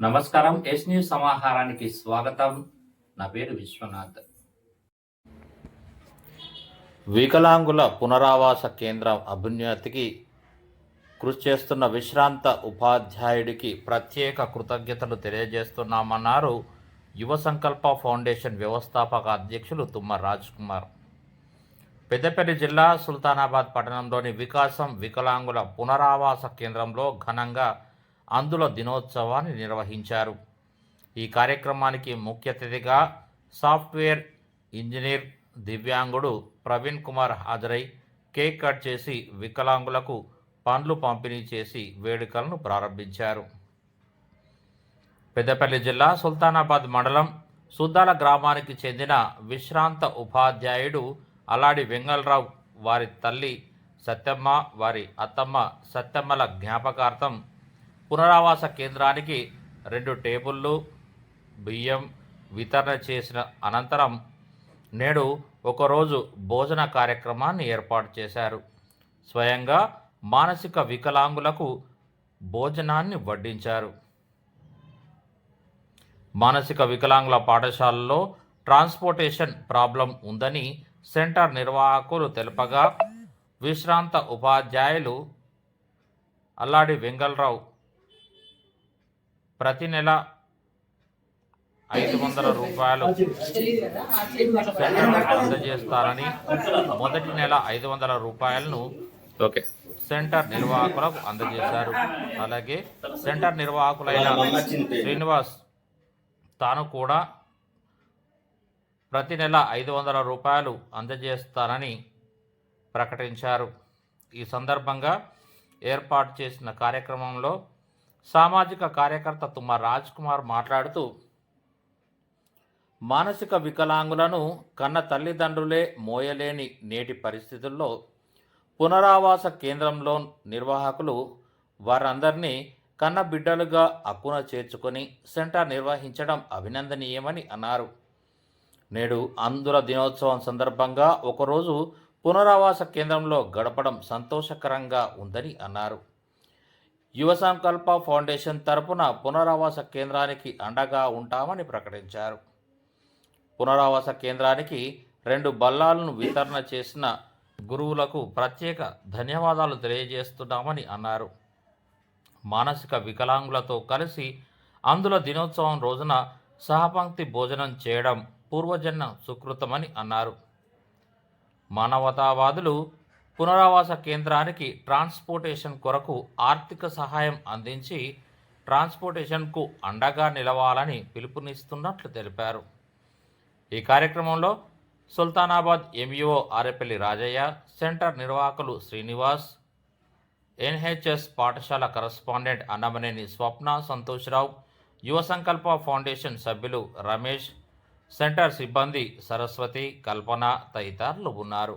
నమస్కారం yes news సమాహారానికి స్వాగతం. నా పేరు విశ్వనాథ్. వికలాంగుల పునరావాస కేంద్రం అభ్యున్నతికి కృషి చేస్తున్న విశ్రాంత ఉపాధ్యాయుడికి ప్రత్యేక కృతజ్ఞతలు తెలియజేస్తున్నామన్నారు యువ సంకల్ప ఫౌండేషన్ వ్యవస్థాపక అధ్యక్షులు తుమ్మ రాజ్ కుమార్ పెద్దపల్లి జిల్లా సుల్తానాబాద్ పట్టణంలోని వికాసం వికలాంగుల పునరావాస కేంద్రంలో ఘనంగా అందుల దినోత్సవాన్ని నిర్వహించారు. ఈ కార్యక్రమానికి ముఖ్య అతిథిగా సాఫ్ట్వేర్ ఇంజనీర్ దివ్యాంగుడు ప్రవీణ్ కుమార్ హాజరై కేక్ కట్ చేసి వికలాంగులకు పండ్లు పంపిణీ చేసి వేడుకలను ప్రారంభించారు. పెద్దపల్లి జిల్లా సుల్తానాబాద్ మండలం సుద్దాల గ్రామానికి చెందిన విశ్రాంత ఉపాధ్యాయుడు అలాడి వెంగళరావు వారి తల్లి సత్యమ్మ వారి అత్తమ్మ సత్యమ్మల జ్ఞాపకార్థం పునరావాస కేంద్రానికి రెండు టేబుళ్ళు బియ్యం వితరణ చేసిన అనంతరం నేడు ఒకరోజు భోజన కార్యక్రమాన్ని ఏర్పాటు చేశారు. స్వయంగా మానసిక వికలాంగులకు భోజనాన్ని వడ్డించారు. మానసిక వికలాంగుల పాఠశాలలో ట్రాన్స్పోర్టేషన్ ప్రాబ్లం ఉందని సెంటర్ నిర్వాహకులు తెలుపగా విశ్రాంత ఉపాధ్యాయులు అల్లాడి వెంగళరావు ప్రతి నెల ఐదు వందల రూపాయలు అందజేస్తారని మొదటి నెల ఐదు వందల రూపాయలను ఓకే. సెంటర్ నిర్వాహకులకు అందజేశారు. అలాగే సెంటర్ నిర్వాహకులైన శ్రీనివాస్ తాను కూడా ప్రతి నెల ఐదు వందల రూపాయలు అందజేస్తానని ప్రకటించారు. ఈ సందర్భంగా ఏర్పాటు చేసిన కార్యక్రమంలో సామాజిక కార్యకర్త తుమ్మ రాజ్ కుమార్ మాట్లాడుతూ మానసిక వికలాంగులను కన్న తల్లిదండ్రులే మోయలేని నేటి పరిస్థితుల్లో పునరావాస కేంద్రంలో నిర్వాహకులు వారందరినీ కన్న బిడ్డలుగా అక్కున చేర్చుకొని సెంటర్ నిర్వహించడం అభినందనీయమని అన్నారు. నేడు అందుల దినోత్సవం సందర్భంగా ఒకరోజు పునరావాస కేంద్రంలో గడపడం సంతోషకరంగా ఉందని అన్నారు. యువ సంకల్ప ఫౌండేషన్ తరపున పునరావాస కేంద్రానికి అండగా ఉంటామని ప్రకటించారు. పునరావాస కేంద్రానికి రెండు బల్లాలను వితరణ చేసిన గురువులకు ప్రత్యేక ధన్యవాదాలు తెలియజేస్తున్నామని అన్నారు. మానసిక వికలాంగులతో కలిసి అందుల దినోత్సవం రోజున సహపంక్తి భోజనం చేయడం పూర్వజన్మ సుకృతమని అన్నారు. మానవతావాదులు పునరావాస కేంద్రానికి ట్రాన్స్పోర్టేషన్ కొరకు ఆర్థిక సహాయం అందించి ట్రాన్స్పోర్టేషన్కు అండగా నిలవాలని పిలుపునిస్తున్నట్లు తెలిపారు. ఈ కార్యక్రమంలో సుల్తానాబాద్ ఎంఈఓ ఆరేపల్లి రాజయ్య సెంటర్ నిర్వాహకులు శ్రీనివాస్ ఎన్హెచ్ఎస్ పాఠశాల కరస్పాండెంట్ అన్నమనేని స్వప్న సంతోష్రావు యువ సంకల్ప ఫౌండేషన్ సభ్యులు రమేష్ సెంటర్ సిబ్బంది సరస్వతి కల్పన తదితరులు ఉన్నారు.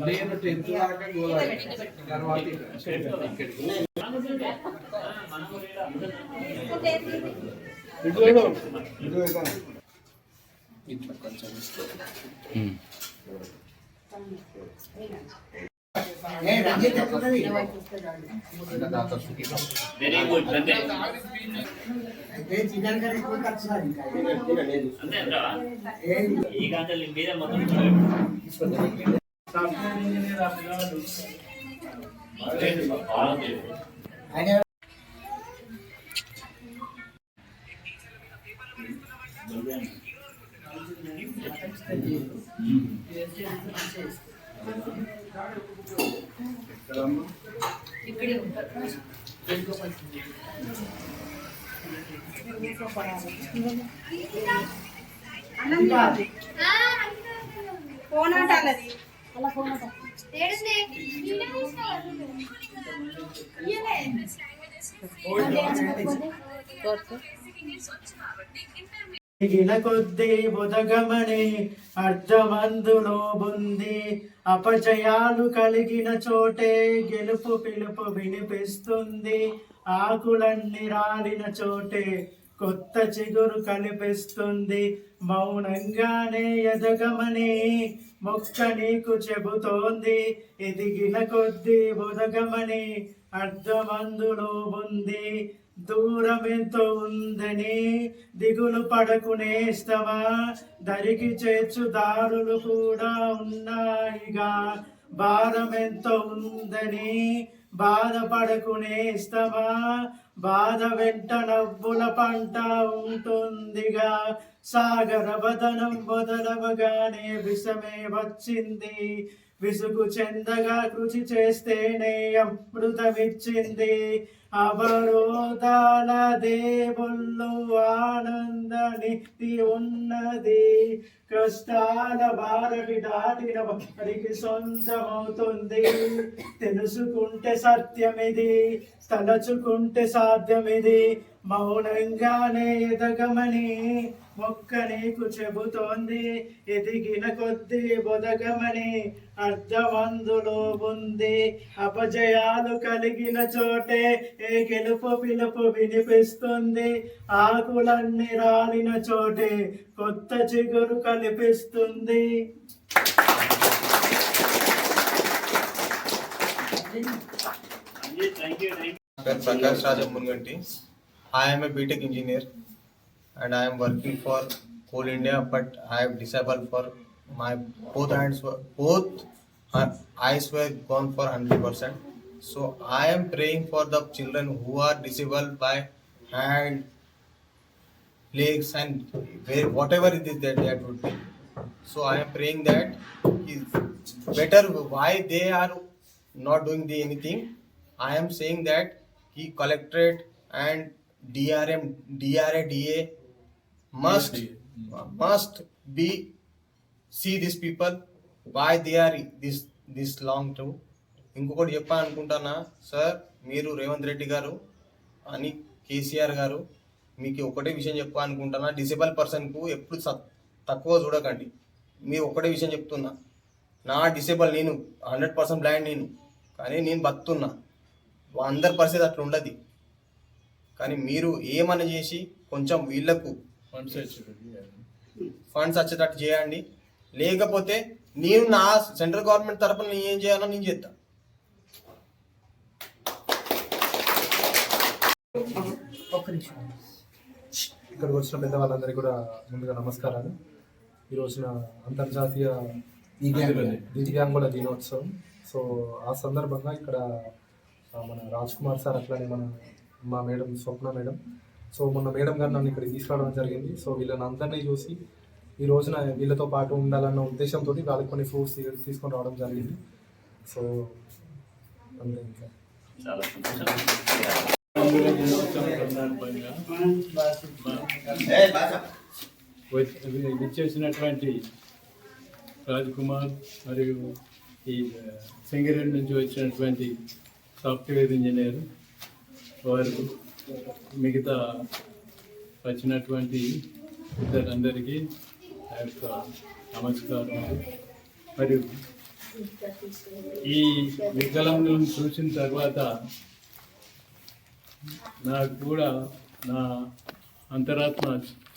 నేను టెన్త్ దాకా గోదావరి తర్వాత ఇట్లా కొంచెం వెరీ గుడ్ అంటే ఈ గంటలు మీరే మొత్తం సాఫ్ట్వేర్ ఇంజనీర్ బాగుంది ఇక్కడే ఉంటారు ఫోన్ ఆటాలది ఏడుంది ఇయ్యలే. ఓల్డ్ గిన కొద్ది బుధగమని అర్ధమందులోబుంది అపజయాలు కలిగిన చోటే గెలుపు పిలుపు వినిపిస్తుంది. ఆకులన్నీ రాలిన చోటే కొత్త చిగురు కనిపిస్తుంది. మౌనంగానే ఎదగమని మొక్క నీకు చెబుతోంది. ఎదిగిన కొద్ది బుధగమని అర్ధమందులో ఉంది దూరం ఎంత ఉందని దిగులు పడకునేస్తవా దరికి చేర్చు దారులు కూడా ఉన్నాయిగా. భారం ఉందని బాధపడకునేస్తవా బాధ వెంట నవ్వుల పంట ఉంటుందిగా. సాగర వదనం వదలవగానే విషమే వచ్చింది. విసుగు చెందగా కృషి చేస్తేనే అమృతమిచ్చింది అవరోధాల దేవుళ్ళు ఆనందని ఉన్నది. కష్టాల భారటి దాటిన వారికి సొంతమవుతుంది. తెలుసుకుంటే సత్యమిది తలచుకుంటే సాధ్యమిది. మౌనంగానే ఎదగమని మొక్క నీకు చెబుతోంది ఎదిగిన కొద్ది బొదగమని అర్ధమందులో ఉంది. అపజయాలు కలిగిన చోటే ఏ గెలుపు పిలుపు వినిపిస్తుంది. ఆకులన్నీ రాలిన చోటే కొత్త చిగురు కనిపిస్తుంది. Prakash Raja Munganti. I'm a BTech engineer and I am working for whole India, but I am disabled for my both hands were both uh, eyes were gone for hundred percent. So I am praying for the children who are disabled by hand, legs, and whatever it is that that would be. So I am praying that is better why they are not doing the anything. I am saying that he collected and DRM, DRA, DA must must be. see these people why they are this this long too ఇంకొకటి చెప్పాను అనుకుంటానా sir మీరు రేవంత్ రెడ్డి గారు అని కేసీఆర్ గారు మీకు ఒకటే విషయం చెప్పా అనుకుంటున్నా డిసేబుల్ పర్సన్కు ఎప్పుడు తక్కువ చూడకండి. మీరు ఒకటే విషయం చెప్తున్నా నా డిసేబుల్ నేను హండ్రెడ్ పర్సెంట్ బ్లైండ్ నేను కానీ నేను బతున్నా అందరి పరిస్థితి అట్లా ఉండదు కానీ మీరు ఏమని చేసి కొంచెం వీళ్ళకు ఫండ్స్ వచ్చేటట్టు చేయండి. లేకపోతే నేను నా సెంట్రల్ గవర్నమెంట్ తరపున నేను ఏం చేయాలో నేను చేస్తా. ఇక్కడికి వచ్చిన పెద్ద వాళ్ళందరికీ కూడా ముందుగా నమస్కారాలు. ఈ రోజున అంతర్జాతీయ దివ్యాంగుల దినోత్సవం. సో ఆ సందర్భంగా ఇక్కడ మన రాజ్ కుమార్ సార్ అట్లానే మన మా మేడం స్వప్న మేడం సో మొన్న మేడం గారు నన్ను ఇక్కడికి తీసుకురావడం జరిగింది. సో వీళ్ళని అందరినీ చూసి ఈ రోజున వీళ్ళతో పాటు ఉండాలన్న ఉద్దేశంతో వాళ్ళకి కొన్ని ఫ్రూట్స్ తీసుకొని రావడం జరిగింది. సో అంతే ఇంకా. చాలా సంతోషం. విచ్చేసినటువంటి రాజ్ కుమార్ మరియు ఈ సింగరేణి నుంచి వచ్చినటువంటి సాఫ్ట్వేర్ ఇంజనీర్ వారు మిగతా వచ్చినటువంటి ఇద్దరందరికీ నా యొక్క నమస్కారం. మరియు ఈ వికలాంగులను చూసిన తర్వాత నాకు కూడా నా అంతరాత్మ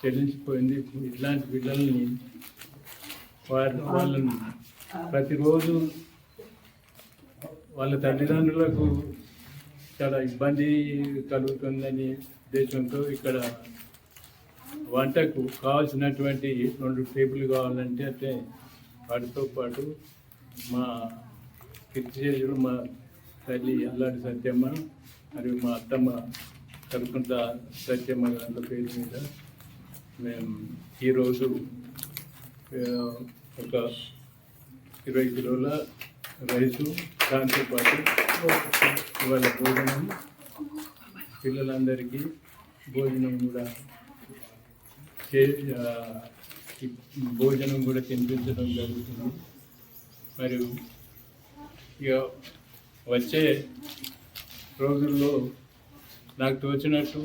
చెల్లించిపోయింది. ఇట్లాంటి పిల్లల్ని వారి వాళ్ళని ప్రతిరోజు వాళ్ళ తల్లిదండ్రులకు చాలా ఇబ్బంది కలుగుతుందని ఉద్దేశంతో ఇక్కడ వంటకు కావాల్సినటువంటి రెండు టేబుల్ కావాలంటే అంటే వాటితో పాటు మా కిర్చేజుడు మా తల్లి అల్లాడి సత్యమ్మ మరియు మా అత్తమ్మ కరుకుంట సత్యమ్మ గారి పేరు మీద మేము ఈరోజు ఒక ఇరవై కిలోల రైసు దాంతోపాటు ఇవాళ భోజనం. పిల్లలందరికీ భోజనం కూడా భోజనం కూడా తినిపించడం జరుగుతుంది. మరియు ఇక వచ్చే రోజుల్లో నాకు తోచినట్టు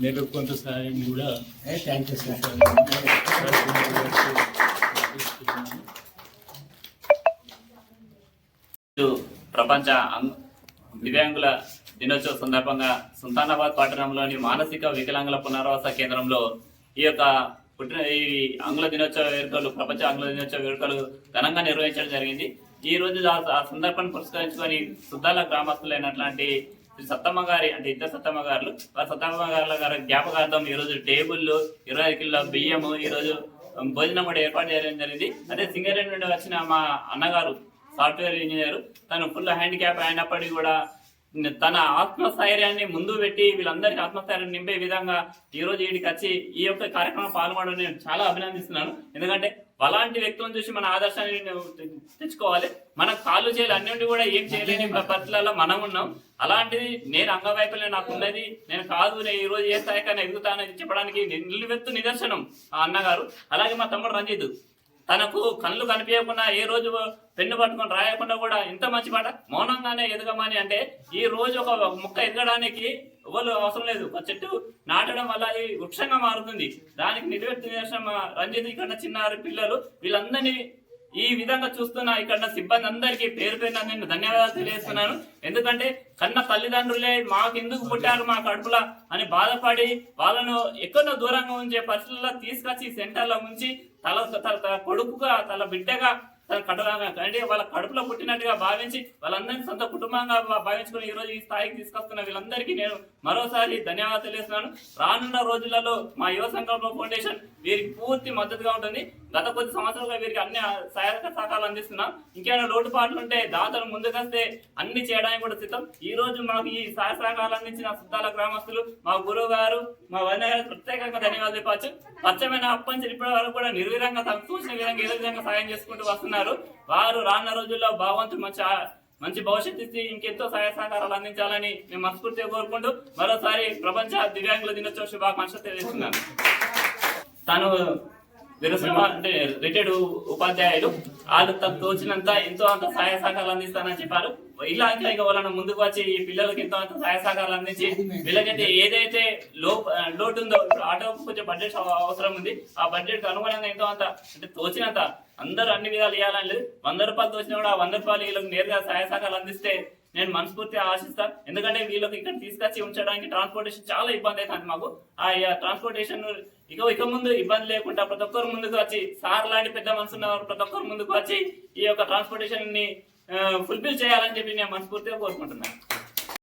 నేను కొంత సహాయం కూడా థ్యాంక్ యూ సార్ ప్రపంచ దివ్యాంగుల దినోత్సవ సందర్భంగా సుల్తానాబాద్ పట్టణంలోని మానసిక వికలాంగుల పునరావాస కేంద్రంలో ఈ యొక్క పుట్టిన ఈ ఆంగ్ల దినోత్సవ వేడుకలు ప్రపంచ ఆంగ్ల దినోత్సవ వేడుకలు ఘనంగా నిర్వహించడం జరిగింది. ఈ రోజు ఆ- సందర్భాన్ని పురస్కరించుకొని సుద్దాల గ్రామస్తులైనటువంటి శ్రీ సత్తమ్మ గారి అంటే ఇద్దరు సత్తమ్మ గారు వారి సత్తమ్మ గారుల గారి జ్ఞాపకార్థం ఈరోజు టేబుల్లు ఇరవై కిలో బియ్యము ఈరోజు భోజనం కూడా ఏర్పాటు చేయడం జరిగింది. అదే సింగరేణి నుండి వచ్చిన మా అన్నగారు సాఫ్ట్వేర్ ఇంజనీర్. తను ఫుల్ హ్యాండిక్యాప్ అయినప్పటికీ కూడా తన ఆత్మస్థైర్యాన్ని ముందు పెట్టి వీళ్ళందరికీ ఆత్మస్థైర్యం నింపే విధంగా ఈ రోజు వీడికి వచ్చి ఈ యొక్క కార్యక్రమం పాల్గొనడం నేను చాలా అభినందిస్తున్నాను. ఎందుకంటే అలాంటి వ్యక్తులను చూసి మన ఆదర్శాన్ని తెచ్చుకోవాలి. మన కాళ్ళు చేయాలి అన్నింటి కూడా ఏం చేయలేని పరిస్థితులలో మనం ఉన్నాం. అలాంటిది నేను అంగవైఫల్యం నాకు ఉన్నది. నేను కాదు నేను ఈ రోజు ఏ స్థాయికైనా ఎదుగుతానని చెప్పడానికి నిలువెత్తు నిదర్శనం ఆ అన్నగారు. అలాగే మా తమ్ముడు రంజిత్. తనకు కళ్ళు కనిపించకుండా ఏ రోజు పెన్ను పట్టుకొని రాయకుండా కూడా ఇంత మంచి పాట మౌనంగానే ఎదగమని అంటే ఈ రోజు ఒక మొక్క ఎదగడానికి ఎవరు అవసరం లేదు. ఒక చెట్టు నాటడం వల్ల అది వృక్షంగా మారుతుంది. దానికి నిలబెట్టి నిదర్శనం రంజిత్ ఇక్కడ చిన్నారి పిల్లలు. వీళ్ళందరినీ ఈ విధంగా చూస్తున్న ఇక్కడ సిబ్బంది అందరికీ పేరు పేరున నేను ధన్యవాదాలు తెలియజేస్తున్నాను. ఎందుకంటే కన్న తల్లిదండ్రులే మాకు ఎందుకు పుట్టారు మా కడుపులా అని బాధపడి వాళ్ళను ఎక్కడో దూరంగా ఉంచే పరిస్థితుల్లో తీసుకొచ్చి సెంటర్లో ఉంచి తల తన కొడుకుగా తల బిడ్డగా తన కడలాగా అంటే వాళ్ళ కడుపులో పుట్టినట్టుగా భావించి వాళ్ళందరినీ సొంత కుటుంబంగా భావించుకుని ఈ రోజు ఈ స్థాయికి తీసుకొస్తున్న వీళ్ళందరికీ నేను మరోసారి ధన్యవాదాలు తెలియజేస్తున్నాను రానున్న రోజులలో మా యువ సంకల్ప ఫౌండేషన్ వీరికి పూర్తి మద్దతుగా ఉంటుంది. గత కొద్ది సంవత్సరాలుగా వీరికి అన్ని సహాయక సహకారాలు అందిస్తున్నాం. ఇంకేమైనా లోటుపాట్లు ఉంటే దాతలు ముందుకొస్తే అన్ని చేయడానికి కూడా సిద్ధం. ఈ రోజు మాకు ఈ సహాయ సహకారాలు అందించిన సుద్దాల గ్రామస్తులు మా గురువు గారు మా వదిన గారు ప్రత్యేకంగా ధన్యవాదాలు చెప్పచ్చు స్వచ్ఛమైన అప్పంచి ఇప్పటి వరకు కూడా నిర్వీరంగా తమకు చూసిన విధంగా ఏదో విధంగా సాయం చేసుకుంటూ వస్తున్నారు. వారు రానున్న రోజుల్లో భగవంతుడు మంచి మంచి భవిష్యత్తు ఇచ్చి ఇంకెంతో సహాయ సహకారాలు అందించాలని మేము మనస్ఫూర్తిగా కోరుకుంటూ మరోసారి ప్రపంచ దివ్యాంగుల దినోత్సవ శుభాకాంక్షలు తెలియజేస్తున్నాను. తాను విరసమ అంటే రిటైర్డ్ ఉపాధ్యాయులు వాళ్ళు తను తోచినంత ఎంతో అంత సహాయ సహకారాలు అందిస్తానని చెప్పారు. ఇలా ఇంకా ఇక వాళ్ళని ముందుకు వచ్చి ఈ పిల్లలకి ఎంతో అంత సహాయ సహకారాలు అందించి వీళ్ళకైతే ఏదైతే లో లోటు ఉందో ఇప్పుడు ఆటో కొంచెం బడ్జెట్ అవసరం ఉంది. ఆ బడ్జెట్ అనుగుణంగా ఎంతో అంత అంటే తోచినంత అందరూ అన్ని విధాలు ఇవ్వాలని లేదు. వంద రూపాయలు తోచినా కూడా ఆ వంద రూపాయలు వీళ్ళకి నేరుగా సహాయ సహకారాలు అందిస్తే నేను మనస్ఫూర్తిగా ఆశిస్తాను ఎందుకంటే వీళ్ళకి ఇక్కడ తీసుకొచ్చి ఉంచడానికి ట్రాన్స్పోర్టేషన్ చాలా ఇబ్బంది అవుతుంది మాకు. ఆ ట్రాన్స్పోర్టేషన్ ఇక ఇక ముందు ఇబ్బంది లేకుండా ప్రతి ఒక్కరు ముందుకు వచ్చి సార్ లాంటి పెద్ద మనసు ఉన్నవారు ప్రతి ఒక్కరు ముందుకు వచ్చి ఈ యొక్క ట్రాన్స్పోర్టేషన్ని ఫుల్ఫిల్ చేయాలని చెప్పి నేను మనస్ఫూర్తిగా కోరుకుంటున్నాను.